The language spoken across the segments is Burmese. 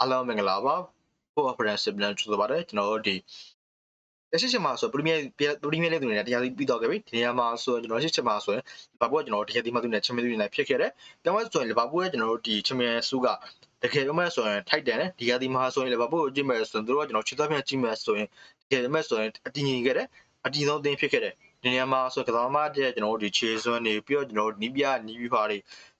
အားလုံးမင်္ဂလာပါဖို့ operation ပြန်ကြိုဆိုပါတယ်ကျွန်တော်တို့ဒီအရှိချင်မှာဆိုပရီးမီးယားပရီးမီးယားလိဂ်တွေနဲ့တရားပြီးတော့ခဲ့ပြီဒီနေရာမှာဆိုရင်ကျွန်တော်ရှိချင်မှာဆိုရင်လီဗာပူးကကျွန်တော်တို့တရားဒီမှာသူနဲ့ချန်ပီယံလိဂ်နဲ့ဖြစ်ခဲ့တယ်ပြောင်းလဲဆိုရင်လီဗာပူးရဲ့ကျွန်တော်တို့ဒီချန်ပီယံဆုကတကယ်ပြောမဲ့ဆိုရင်ထိုက်တယ်နဲ့ဒီရာဒီမှာဆိုရင်လီဗာပူးကိုကြည့်မဲ့ဆိုရင်တို့ကကျွန်တော်ချစ်သားပြန်ကြည့်မဲ့ဆိုရင်တကယ်မဲ့ဆိုရင်အတည်ငြိမ်ခဲ့တယ်အတည်ဆုံးအသင်းဖြစ်ခဲ့တယ်ဒီနေရာမှာဆိုကစားသမားတဲ့ကျွန်တော်တို့ဒီခြေစွမ်းနေပြီးတော့ကျွန်တော်တို့နီးပြနီးပြပါတွေ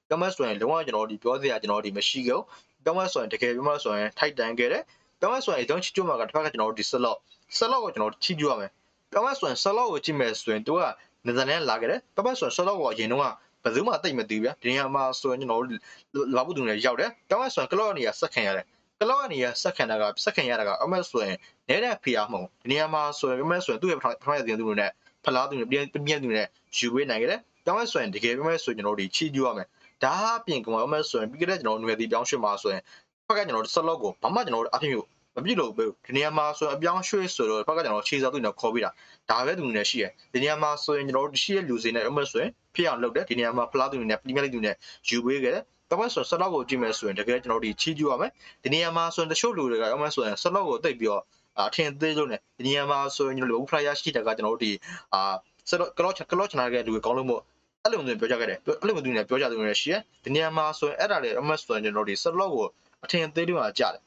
ပြောမဲ့ဆိုရင်လုံးဝကျွန်တော်တို့ဒီပြောစရာကျွန်တော်တို့ဒီမရှိခဲ့ဘူး ပြောမဲ့ဆိုရင်တကယ်ပြောမဲ့ဆိုရင်ထိုက်တန်ခဲ့တယ်ပြောမဲ့ဆိုရင်အကြောင်းချစ်ကြမှာကတစ်ဖက်ကကျွန်တော်တို့ဒီဆက်လောက်ဆက်လောက်ကိုကျွန်တော်တို့ချစ်ကြရမယ်ပြောမဲ့ဆိုရင်ဆက်လောက်ကိုကြည့်မယ်ဆိုရင်တို့ကနေဇာလန်လာခဲ့တယ်ပြောမဲ့ဆိုရင်ဆက်လောက်ကိုအရင်တော့ဘယ်သူမှတိတ်မသိဘူးဗျာဒီနေရာမှာဆိုရင်ကျွန်တော်တို့လာဘူးသူတွေရောက်တယ်ပြောမဲ့ဆိုရင်ကလော့နေရာဆက်ခံရတယ်ကလော့ကနေရာဆက်ခံတာကဆက်ခံရတာကအမဲ့ဆိုရင်နဲတဲ့ဖီအားမဟုတ်ဒီနေရာမှာဆိုရင်အမဲ့ဆိုရင်သူ့ရဲ့ပထမရတဲ့သူတွေနဲ့ဖလားသူတွေပြင်းပြင်းသူတွေနဲ့ယူဝေးနိုင်ခဲ့တယ်ပြောမဲ့ဆိုရင်တကယ်ပြောမဲ့ဆိုရင်ကျွန်တော်တို့ဒီချီကြည့်ရမယ် ဒါအပြင်ကမမဲ့ဆိုရင်ပြီးခဲ့တဲ့ကျွန်တော်တို့ຫນွေတီပြောင်းရွှေ့မှာဆိုရင်ဖက်ကကျွန်တော်တို့ဆက်လောက်ကိုဘာမှကျွန်တော်တို့အဖြစ်မျိုးမပြည့်လို့ပဲဒီနေရာမှာဆိုရင်အပြောင်းရွှေ့ဆိုတော့ဘက်ကကျွန်တော်ခြေစားသူနဲ့ခေါ်ပြီးတာဒါပဲသူနေရှိရဒီနေရာမှာဆိုရင်ကျွန်တော်တို့ရှိရလူစင်းနဲ့အမဆိုရင်ဖြစ်အောင်လုပ်တယ်ဒီနေရာမှာဖလားသူနဲ့ပရီးမီးယားလိဂ်သူနဲ့ယူပေးခဲ့တယ်တပတ်ဆိုဆက်လောက်ကိုကြည့်မယ်ဆိုရင်တကယ်ကျွန်တော်တို့ချီးကျူးရမယ်ဒီနေရာမှာဆိုရင်တချို့လူတွေကအမဆိုရင်ဆက်လောက်ကိုတိတ်ပြီးတော့အထင်သေးလို့ ਨੇ ဒီနေရာမှာဆိုရင်ကျွန်တော်တို့ဖလားရရှိတာကကျွန်တော်တို့ဒီအာဆက်လော့ကလော့ကလော့ချနာခဲ့လူတွေကောင်းလို့မို့ အဲ့လိုမျိုးပြောကြခဲ့တယ်အဲ့လိုမျိုးသူတွေပြောကြသူတွေရှိရဒီနေရာမှာဆိုရင်အဲ့ဒါတွေအမဆိုရင်ကျွန်တော်တို့ဒီဆက်လော့ကိုအထင်သေးလို့ကြားတယ်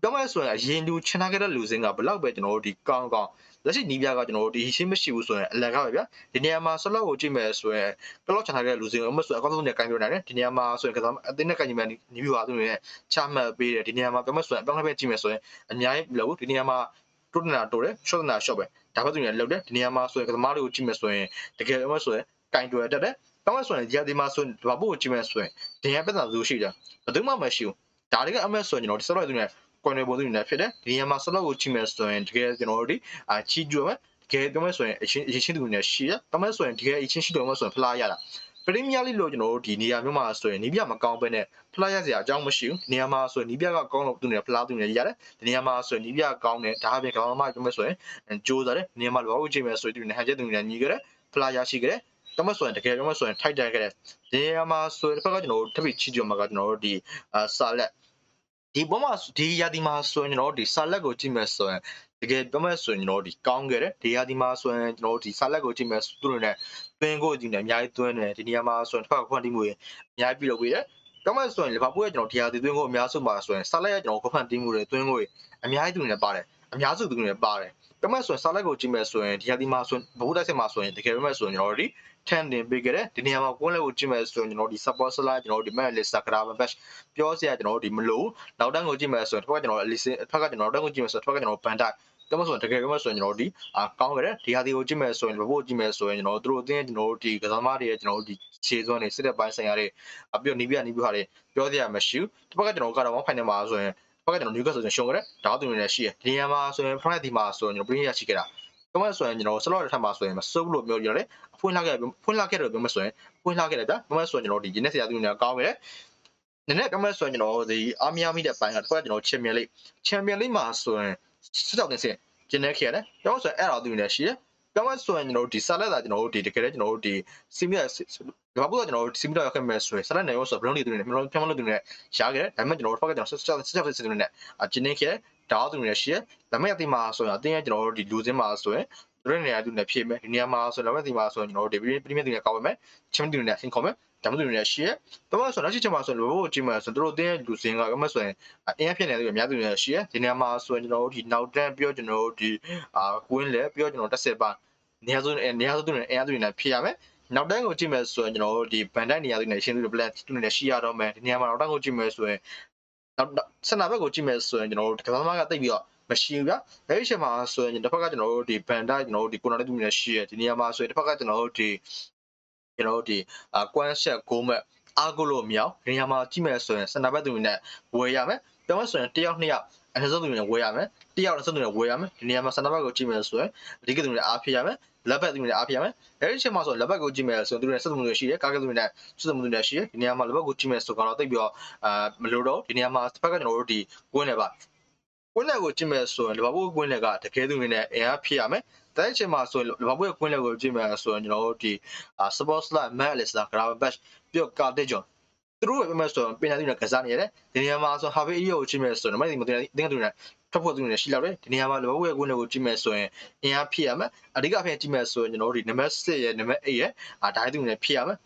ပြောမယ်ဆိုရင်အရင်လူချနာခဲ့တဲ့လူစင်းကဘလောက်ပဲကျွန်တော်တို့ဒီကောင်းကောင်းလက်ရှိနီးပြကကျွန်တော်တို့ဒီရှင်းမရှိဘူးဆိုရင်အလံကပဲဗျာဒီနေရာမှာဆက်လောက်ကိုကြည့်မယ်ဆိုရင်ကလော့ချနာခဲ့တဲ့လူစင်းအမဆိုအကောင်းဆုံးနဲ့ကင်ပြနိုင်တယ်ဒီနေရာမှာဆိုရင်ကစားအသင်းနဲ့ကင်ညီမယ်နီးပြပါသူတွေနဲ့ချမှတ်ပေးတယ်ဒီနေရာမှာပြောမယ်ဆိုရင်အပြောင်းလဲပဲကြည့်မယ်ဆိုရင်အများကြီးမလုပ်ဘူးဒီနေရာမှာတိုးတနာတိုးတယ်ရှော့တနာရှော့ပဲ ဒါပဲသူတွေလောက်တယ်ဒီနေရာမှာဆိုရင်ကစားသမားတွေကိုကြည့်မယ်ဆိုရင်တကယ်အမဆိုရင်ကင်တွယ်တက်တယ်တောင်းမဆိုရင်ဒီဒီမှာဆိုရင်ဘာဖို့ကြည့်မယ်ဆိုရင်ဒင်ရပြဿနာသူရှိတယ်ဘယ်သူမှမရှိဘူးဒါတွေကအမဆိုရင်ကျွန်တော်ဒီဆက်လိုက်သူနဲ့ကွန်ရပုံသူနဲ့ဖြစ်တယ်ဒီနေရာမှာဆက်လောက်ကိုကြည့်မယ်ဆိုရင်တကယ်ကျွန်တော်တို့ဒီအာချီကျိုမယ်တကယ်ပြောမယ်ဆိုရင်အချင်းအချင်းသူနဲ့ရှိရတောင်းမဆိုရင်တကယ်အချင်းရှိတယ်မဆိုရင်ဖလားရတာ ပရီးမီးယားလိလို့ကျွန်တော်တို့ဒီနေရာမျိုးမှာဆိုရင်နီးပြမကောင်းပဲနဲ့ဖလားရစရာအကြောင်းမရှိဘူးနေရာမှာဆိုရင်နီးပြကကောင်းလို့သူနဲ့ဖလားသူနဲ့ရတယ်ဒီနေရာမှာဆိုရင်နီးပြကောင်းတယ်ဒါအပြင်ကောင်းမှပြောမယ်ဆိုရင်ကြိုးစားတယ်နေရာမှာလောဘကြည့်မယ်ဆိုရင်သူနဲ့ဟန်ချက်သူနဲ့ညီကြတယ်ဖလားရရှိကြတယ်တော့မဆိုရင်တကယ်တော့မဆိုရင်ထိုက်တယ်ခဲ့တယ်ဒီနေရာမှာဆိုရင်တစ်ဖက်ကကျွန်တော်တို့တပိချီကျော်မှာကကျွန်တော်တို့ဒီအာဆာလက်ဒီဘောမှာဒီရာဒီမှာဆိုရင်ကျွန်တော်တို့ဒီဆာလက်ကိုကြည့်မယ်ဆိုရင် တကယ်ပြောမယ်ဆိုရင်ကျွန်တော်တို့ဒီကောင်းခဲ့တယ်ဒီရာဒီမှာဆိုရင်ကျွန်တော်တို့ဒီဆာလက်ကိုကြည့်မယ်သူတို့နဲ့သွင်းကိုကြည့်နေအများကြီးသွင်းတယ်ဒီနေရာမှာဆိုရင်တစ်ဖက်ကခွန်တီးမှုတွေအများကြီးပြုလုပ်ပေးတယ်တော့မဆိုရင်လီဗာပူးရဲ့ကျွန်တော်ဒီရာဒီသွင်းကိုအများစုပါဆိုရင်ဆာလက်ရဲ့ကျွန်တော်ခွန်တီးမှုတွေသွင်းကိုအများကြီးသူတွေနဲ့ပါတယ်အများစုသူတွေနဲ့ပါတယ်တမက်ဆိုရင်စာလက်ကိုကြည့်မယ်ဆိုရင်ဒီဟာဒီမှာဆိုရင်ဘိုးတိုက်စစ်မှာဆိုရင်တကယ်ပဲမဲ့ဆိုရင်ကျွန်တော်တို့ဒီထန်တင်ပေးခဲ့တယ်ဒီနေရာမှာကွန်းလက်ကိုကြည့်မယ်ဆိုရင်ကျွန်တော်ဒီ support slide ကျွန်တော်တို့ဒီ map list ကရာဘ batch ပြောစရာကျွန်တော်တို့ဒီမလို့နောက်တန်းကိုကြည့်မယ်ဆိုရင်တစ်ခါကျွန်တော် list တစ်ခါကကျွန်တော်တက်ကိုကြည့်မယ်ဆိုရင်တစ်ခါကကျွန်တော် band type တမဆိုရင်တကယ်ပဲဆိုရင်ကျွန်တော်ဒီအာကောင်းကြတယ်ဒီဟာဒီကိုကြည့်မယ်ဆိုရင်ဘိုးကြည့်မယ်ဆိုရင်ကျွန်တော်တို့အတင်းကျွန်တော်တို့ဒီကစားသမားတွေရဲ့ကျွန်တော်တို့ဒီခြေစွမ်းတွေစစ်တဲ့ပိုင်းဆိုင်ရာတွေအပြည့်နီးပြနီးပြဟာတွေပြောစရာမရှိဘူးတစ်ခါကကျွန်တော်ကတော့1 final မှာဆိုရင်ဘက်ကကျွန်တော် Newcastle ဆိုရင်ရှုံးကြတယ်ဒါသူတွေလည်းရှိတယ်ဒီနေရာမှာဆိုရင် Friday ဒီမှာဆိုရင်ကျွန်တော် Premier ရရှိခဲ့တာတော့မဆိုရင်ကျွန်တော် slot ထပ်မှာဆိုရင်မစိုးလို့ပြောကြတယ်အဖွင့်လာခဲ့ဖွင့်လာခဲ့တယ်ပြောမဆိုရင်ဖွင့်လာခဲ့တယ်ဗျာတော့မဆိုရင်ကျွန်တော်ဒီ Guinness ဆရာသူတွေကောင်းတယ်နည်းနည်းပြောမဆိုရင်ကျွန်တော်ဒီအာမီယာမီတဲ့ပိုင်းကတစ်ခါကျွန်တော် Champion League Champion League မှာဆိုရင် စစ်တောက်တင်စင်ကျင်းနေခဲ့တယ်တော့ဆိုရင်အဲ့တော်သူတွေလည်းရှိတယ်ပြောမဆိုရင်ကျွန်တော်တို့ဒီဆာလက်တာကျွန်တော်တို့ဒီတကယ်လည်းကျွန်တော်တို့ဒီစီမီယာဒီမှာပို့တော့ကျွန်တော်တို့စီမီယာရောက်ခဲ့မယ်ဆိုရင်ဆာလက်နေရောဆိုဘလုံးတွေသူတွေနဲ့ကျွန်တော်ပြောင်းလို့သူတွေနဲ့ရှားခဲ့တယ်ဒါပေမဲ့ကျွန်တော်တို့ဖက်ကကျွန်တော်ဆက်ဆက်ဆက်ဆက်တွေနဲ့အကျင်းနေခဲ့တယ်ဒါသူတွေလည်းရှိတယ်ဒါပေမဲ့အတိမှာဆိုရင်အတင်းရဲ့ကျွန်တော်တို့ဒီလူစင်းမှာဆိုရင်တို့နေရာသူနဲ့ဖြည့်မယ်ဒီနေရာမှာဆိုတော့လက်မသိမှာဆိုရင်ကျွန်တော်တို့ဒီပရီးမီးယားသူနဲ့ကောက်ပါမယ်ချမ်ပီယံနဲ့ဆင်ခေါ်မယ် ဒါမှမဟုတ်သူနဲ့ရှိရဲတော့ဆိုတော့ချစ်ချင်မှာဆိုလို့ဘို့ကြည့်မှာဆိုတို့တင်းလူစင်းကမဆိုရင်အင်းဖြစ်နေတယ်အများသူနဲ့ရှိရဲဒီနေရာမှာဆိုရင်ကျွန်တော်တို့ဒီနောက်တန်းပြောကျွန်တော်တို့ဒီအာကွင်းလေပြောကျွန်တော်တက်ဆက်ပါနေရာစုနေရာစုသူနဲ့အင်းသူနဲ့ဖြည့်ရမယ်နောက်တန်းကိုကြည့်မယ်ဆိုရင်ကျွန်တော်တို့ဒီဘန်တိုက်နေရာသူနဲ့ရှင်းသူတွေ plan သူနဲ့ရှိရတော့မယ်ဒီနေရာမှာနောက်တန်းကိုကြည့်မယ်ဆိုရင်နောက်စနဘက်ကိုကြည့်မယ်ဆိုရင်ကျွန်တော်တို့ကစားသမားကတိတ်ပြီးတော့မရှိဘူးဗျာအဲဒီချိန်မှာဆိုရင်တစ်ဖက်ကကျွန်တော်တို့ဒီဘန်ဒိုက်ကျွန်တော်တို့ဒီကိုနာလေးတူနေရှိရဒီနေရာမှာဆိုရင်တစ်ဖက်ကကျွန်တော်တို့ဒီ ကျွန်တော်တို့ဒီအကွမ်းဆက်ဂိုးမဲ့အားကိုလို့မြောက်ဒီနေရာမှာကြည့်မယ်ဆိုရင်စနဘက်တူနဲ့ဝယ်ရမယ်ပြောမှဆိုရင်တယောက်နှစ်ယောက်အနည်းဆုံးသူနဲ့ဝယ်ရမယ်တယောက်တစ်စုံသူနဲ့ဝယ်ရမယ်ဒီနေရာမှာစနဘက်ကိုကြည့်မယ်ဆိုရင်အဓိကသူနဲ့အားဖြစ်ရမယ်လက်ဘက်သူနဲ့အားဖြစ်ရမယ်အဲဒီချိန်မှာဆိုလက်ဘက်ကိုကြည့်မယ်ဆိုရင်သူနဲ့စက်မှုတွေရှိတယ်ကားကသူနဲ့စက်မှုတွေရှိတယ်ဒီနေရာမှာလက်ဘက်ကိုကြည့်မယ်ဆိုတော့တိတ်ပြီးတော့အာမလို့တော့ဒီနေရာမှာတစ်ဖက်ကကျွန်တော်တို့ဒီဝင်းနေပါကွင်းလက်ကိုကြည့်မယ်ဆိုရင်လီဗာပူးကွင်းလက်ကတကယ်သူတွေနဲ့အင်အားဖြစ်ရမယ်။ တိုက်ချိန်မှာဆိုရင်လီဗာပူးရဲ့ကွင်းလက်ကိုကြည့်မယ်ဆိုရင်ကျွန်တော်တို့ဒီ Sports Live Man Alistair Gravenberch ပြီးတော့ Carter John သူတို့ပဲပြမဲ့ဆိုရင်ပင်နာသူနဲ့ကစားနေရတယ်ဒီနေရာမှာဆိုဟာဗေးအီယိုကိုကြည့်မဲ့ဆိုရင်မသိမသိအတင်းကသူနဲ့ထွက်ဖို့သူနဲ့ရှိလောက်တယ်ဒီနေရာမှာလောဘရဲ့ကွင်းတွေကိုကြည့်မဲ့ဆိုရင်အင်အားဖြစ်ရမယ်အဓိကဖြစ်ကြည့်မဲ့ဆိုရင်ကျွန်တော်တို့ဒီနံပါတ်6ရဲ့နံပါတ်8ရဲ့အာဒါသူနဲ့ဖြစ်ရမယ်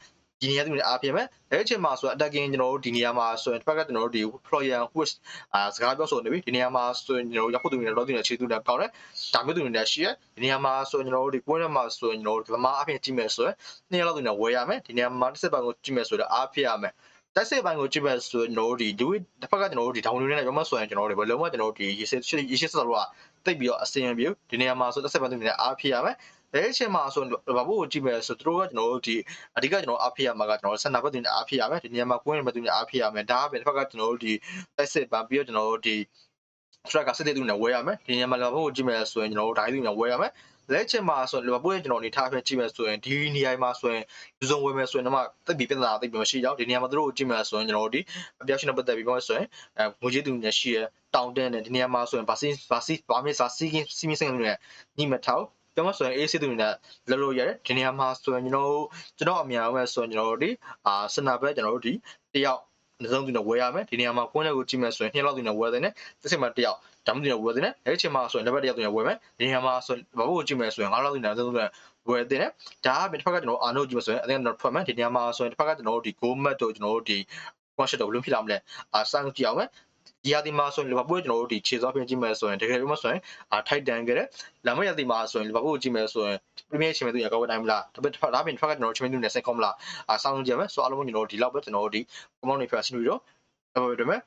ဒီနေရာသူနဲ့အားဖြစ်မယ်အဲ့အချိန်မှာဆိုအတက်กิ้ကျွန်တော်တို့ဒီနေရာမှာဆိုရင်တစ်ဖက်ကကျွန်တော်တို့ဒီ Florian Wirtz အာစကားပြောဆိုနေပြီဒီနေရာမှာဆိုရင်ကျွန်တော်တို့ရောက်ဖို့သူနဲ့လောသူနဲ့ခြေသူနဲ့ကောင်းတယ်ဒါမျိုးသူနဲ့ရှိရဒီနေရာမှာဆိုရင်ကျွန်တော်တို့ဒီကွင်းထဲမှာဆိုရင်ကျွန်တော်တို့ဗမာအဖြစ်ကြည့်မဲ့ဆိုရင်နှစ်ရက်လောက်သူနဲ့ဝယ်ရမယ်ဒီနေရာမှာတစ်စက်ပံကိုကြည့်မဲ့ဆိုတော့အားဖြစ်ရမယ်တက်စစ်ပိုင်းကိုကြည့်မဲ့ဆိုကျွန်တော်တို့ဒီဒီတစ်ဖက်ကကျွန်တော်တို့ဒီ down နဲ့ရောမဆိုရင်ကျွန်တော်တို့ဘယ်လုံးဝကျွန်တော်တို့ဒီရေစစ်ရေစစ်ဆော့တော့တိတ်ပြီးတော့အစင်ပြေဒီနေရာမှာဆိုတက်စစ်ပိုင်းသူနဲ့အားဖြစ်ရမယ် အဲ့အချိန်မှာဆိုဘာဖို့ကိုကြည့်မဲ့ဆိုသူတို့ကကျွန်တော်တို့ဒီအဓိကကျွန်တော်အားဖြစ်ရမှာကကျွန်တော်ဆန္ဒဘက်သူနဲ့အားဖြစ်ရမယ်ဒီနေရာမှာကွင်းဘက်သူနဲ့အားဖြစ်ရမယ်ဒါကပဲတစ်ဖက်ကကျွန်တော်တို့ဒီတက်စစ်ပိုင်းပြီးတော့ကျွန်တော်တို့ဒီ track ကစစ်တဲ့သူနဲ့ဝယ်ရမယ်ဒီနေရာမှာဘာဖို့ကိုကြည့်မဲ့ဆိုရင်ကျွန်တော်တို့ဒိုင်းသူနဲ့ဝယ်ရမယ်လက်ချင်မှာဆိုရင်လီဗာပူးရဲ့ကျွန်တော်အနေထားအဖြစ်ကြည့်မယ်ဆိုရင်ဒီနေရာမှာဆိုရင်လူစုံဝယ်မယ်ဆိုရင်တော့တိတ်ပြီးပြဿနာတိတ်ပြီးမရှိတော့ဒီနေရာမှာသူတို့ကိုကြည့်မယ်ဆိုရင်ကျွန်တော်တို့ဒီအပြောင်းရှင်နဲ့ပတ်သက်ပြီးပြောဆိုရင်အဲငွေကြေးသူနဲ့ရှိရတောင်းတန်းတဲ့ဒီနေရာမှာဆိုရင်ဗာစီဗာစီဗာမစ်စာစီကင်းစီမီစင်နဲ့ညီမထောက် ပြောမဆိုရင်အေးစစ်သူနဲ့လောလောရတယ်ဒီနေရာမှာဆိုရင်ကျွန်တော်တို့ကျွန်တော်အများအောင်ဆိုရင်ကျွန်တော်တို့ဒီအာစနာဘက်ကျွန်တော်တို့ဒီတယောက်နှစုံသူနဲ့ဝယ်ရမယ်ဒီနေရာမှာကွန်းလေးကိုကြည့်မယ်ဆိုရင်နှစ်လောက်သူနဲ့ဝယ်တယ်နဲ့တစ်ချိန်မှာတယောက်ဒါမှမဟုတ်ဝယ်တယ်နဲ့အဲ့ချိန်မှာဆိုရင်တစ်ပတ်တယောက်သူနဲ့ဝယ်မယ်ဒီနေရာမှာဆိုရင်ဘာလို့ကြည့်မယ်ဆိုရင်ငါးလောက်သူနဲ့နှစုံသူနဲ့ဝယ်တယ်နဲ့ဒါကတစ်ဖက်ကကျွန်တော်အာနိုကြည့်မယ်ဆိုရင်အတင်းကျွန်တော်ထွက်မယ်ဒီနေရာမှာဆိုရင်တစ်ဖက်ကကျွန်တော်တို့ဒီ goal match တို့ကျွန်တော်တို့ဒီ concept တို့ဘယ်လိုဖြစ်လာမလဲအာစမ်းကြည့်အောင်မယ် ဒီရာသီမှာဆိုရင်လီဗာပူးကျွန်တော်တို့ဒီခြေစောပြင်ကြည့်မယ်ဆိုရင်တကယ်လို့မဆိုရင်အာထိုက်တန်ခဲ့တယ်လာမယ့်ရာသီမှာဆိုရင်လီဗာပူးကိုကြည့်မယ်ဆိုရင်ပရီးမီးယားချန်ပီယံသူရကောက်တိုင်းမလားဒါပေမဲ့ဒါပြင်တစ်ဖက်ကကျွန်တော်ချန်ပီယံသူနဲ့ဆက်ကောမလားအာစောင်းကြည့်မယ်ဆိုအားလုံးကျွန်တော်တို့ဒီလောက်ပဲကျွန်တော်တို့ဒီ common တွေဖျားရှင်းပြီးတော့ဒါပေမဲ့